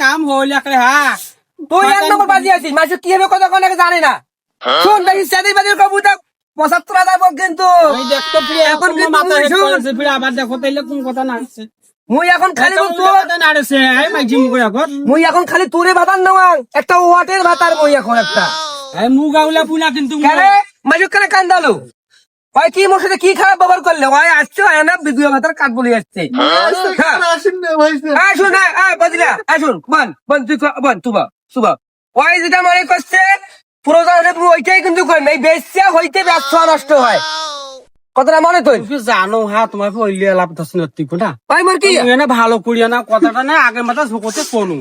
কাম হইল হ্যাঁ তুই এক নম্বর বাজি আছিস মানুষ কি হবে কত কোন জানে না। শুন দেখি সেদিন বাজির কবুতা পঁচাত্তর হাজার পর কিন্তু। এখন কিন্তু আবার দেখো তাইলে কোন কথা না আসছে মুই এখন খালি কথা মুই এখন খালি তোরে ভাতার নেওয়া একটা ওয়াটের ভাতার মই এখন একটা। আউলা পুনা কিন্তু কেন কান্দালো? ওই কি মোর সাথে কি খারাপ ব্যবহার করলে? ওই আসছে হয় না বিদ্যুৎ ভাতার কাঠ বলে আসছে। হ্যাঁ। আসুন হ্যাঁ হ্যাঁ আসুন বন বন তুই বন তুবা সুবা ওই যেটা মনে করছে পুরোজন ওইটাই কিন্তু কই এই বেশ্যা হইতে নষ্ট হয়। কতটা মনে তুই জানো হ্যাঁ তোমার লাভ দশ ভাই মোর কি? ভালো করিয়া না কথাটা না আগে মাথা ঝুঁকোতে কোনু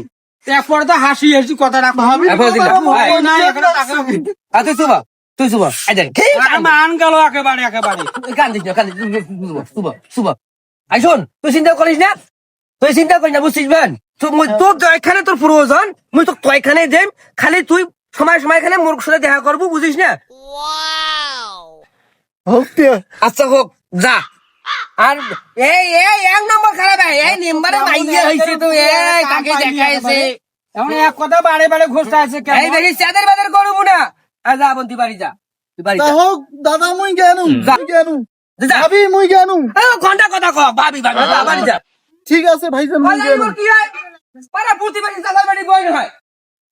এরপরে তো হাসি হাসি কথাটা ভাবি এ বদিলা, না এখানে টাকা আ তুই সুবা তুই দেখ ঠিক আরে মান গেল একেবারে একেবারে। কান দিস না কান দিস সুবা সুবা আই শোন তুই চিন্তা করিস না তুই চিন্তা করিস না বুঝছিস বেন তোর এখানে তোর প্রয়োজন মুই তো কয়খানে দেম খালি তুই সময় সময় এখানে মোর সাথে দেখা করব বুঝিস না? আচ্ছা হোক যা। আর এই এই এক নম্বর খারাপ এই, এই নিম্বারে মাইয়ে হইছে তো এই কাকে দেখাইছে? এমন এক কথা বারে বারে ঘোষটা আছে কেন এই বেশি চাঁদের বাদের করব না। যা বোন তুই বাড়ি যা তুই বাড়ি যা। হোক দাদা মুই জানু যা। মুই জানু যা ভাবি মুই জানু ঘণ্টা কথা কো ভাবি ভাবি যা, বাড়ি যা। ঠিক আছে ভাইজান মুই বাজারে কি হয়? পাড়া প্রতিবাদী চালার বাড়ি বই হয়।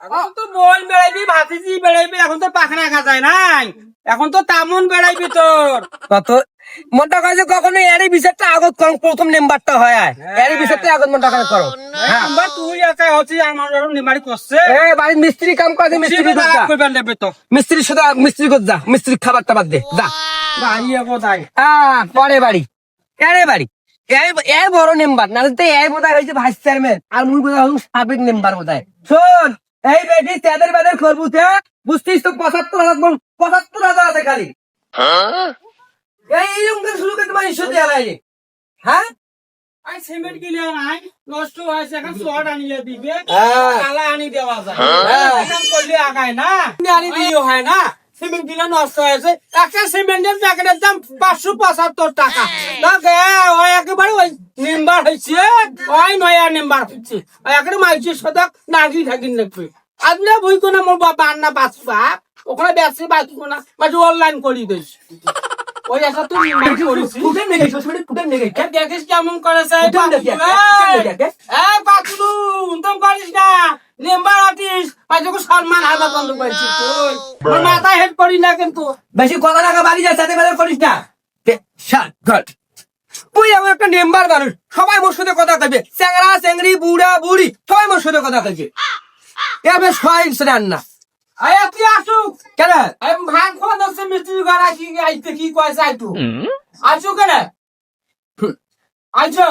এখন তো বল বেড়াইবি ভাতিজি বেড়াইবি এখন তো পাখনা খা যায় নাই। এখন তো তামন বেড়াইবি তোর। কত মনটা কাজে কখনো এরই বিচারটা আগত করো প্রথম নাম্বারটা হয় আয়। এরই বিচারটা আগত মনটা কাজে করো। হ্যাঁ। তুই একাই হচ্ছি আমার নিমারি করছে। এ বাড়ির মিস্ত্রি কাম করে মিস্ত্রি মিস্ত্রি করতে দেবে তো। মিস্ত্রির সাথে মিস্ত্রি করতে মিস্ত্রি খাবারটা বাদ দে যা। ভাই কোথায় আহ, পরে বাড়ি। এরে বাড়ি। এই এই বড় না তো এই বোধহয় হয়েছে ভাইস চেয়ারম্যান আর মুই বোধহয় সাবেক মেম্বার বোধহয়। শোন এই বেটি তেদের বেদের খরবুতে বুঝতিস তো পঁচাত্তর হাজার পঁচাত্তর হাজার আছে খালি। এই এরকম শুরু হ্যাঁ? নষ্ট হয়েছে এখন শর্ট আনিয়ে দিবে। হ্যাঁ। কালা আনি দেওয়া যায়। হ্যাঁ। করলে আগায় না। আনি দিয়ে হয় না। সিমেন্ট কিনে নষ্ট হয়েছে। একটা সিমেন্টের প্যাকেটের দাম পাঁচশো পঁচাত্তর টাকা। ওই একেবারে ওই নিম্বার হয়েছে ওই নয়া ওই সদক নাগি আদলে বই কোনা মোর বাবা আন্না বাঁচবা ওখানে বেশি বাঁচব না অনলাইন করি দিস ওই করিস। ফুটেন নেগে শ্বশুরে ফুটেন নেগে এ দেখিস কেমন পাতলু, উন্তম না। পাইজকে সম্মান বন্ধ তুই। তোর হেড করি না কিন্তু। বেশি কথা রাখা বাড়ি যা সাথে বেদের করিস না। শাট গট। তুই এমন একটা মানুষ। সবাই মোর সাথে কথা কইবে। চ্যাংরা চ্যাংরি বুড়া বুড়ি সবাই মোর সাথে কথা কইবে। এবে সবাই সেটা না। এই তুই আসুক। কেন? ভাঙ। দশে মিস্ত্রি ঘর আসি, আইতে কি কয়েছে আইতু। আসুক কেন আইছো?